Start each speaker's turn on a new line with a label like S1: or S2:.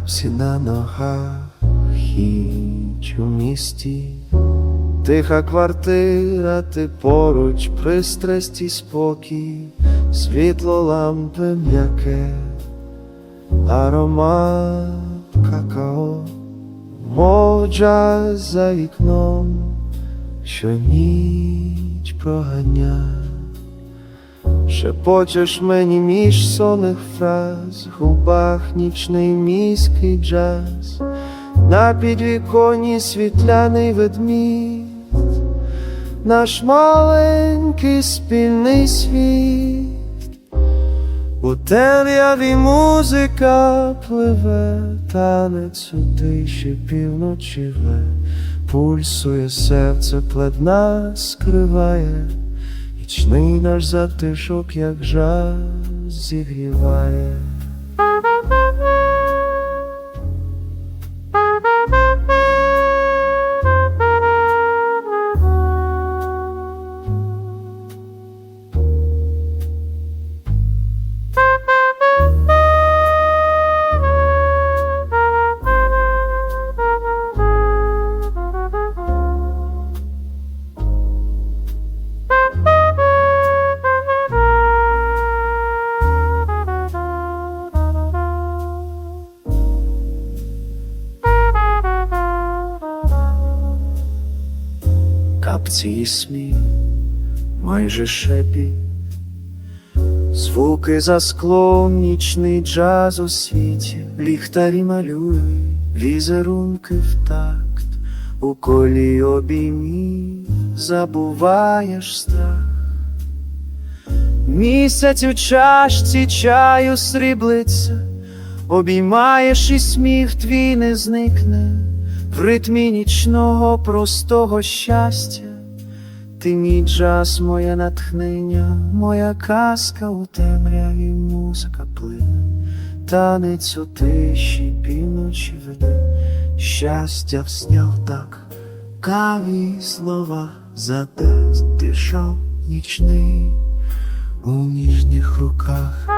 S1: капці на ногах, хіч у місті, тиха квартира, ти поруч, пристрасті спокій, світло лампи м'яке, аромат какао, моджа за вікном, що ніч проганяє. Шепочеш мені між сонних фраз, в губах нічний міський джаз, на підвіконні світляний ведмідь, наш маленький спільний світ, у темряві музика пливе, танець у тиші півночі ве, пульсує серце, плед нас скриває. Нічний наш затишок, як жар зігріває. Капці і сміх, майже шепіт, звуки за склом, нічний джаз у світі, ліхтарі малюють, візерунки в такт, у колі обіймів забуваєш страх. Місяць у чашці чаю сріблиться, обіймаєш і сміх твій не зникне, в ритмі нічного простого щастя, ти мій джаз, моє натхнення, моя казка у темряві музика плине, танець у тиші, півночі веде, щастя всняв так, каві слова задасть дишав нічний у ніжніх руках.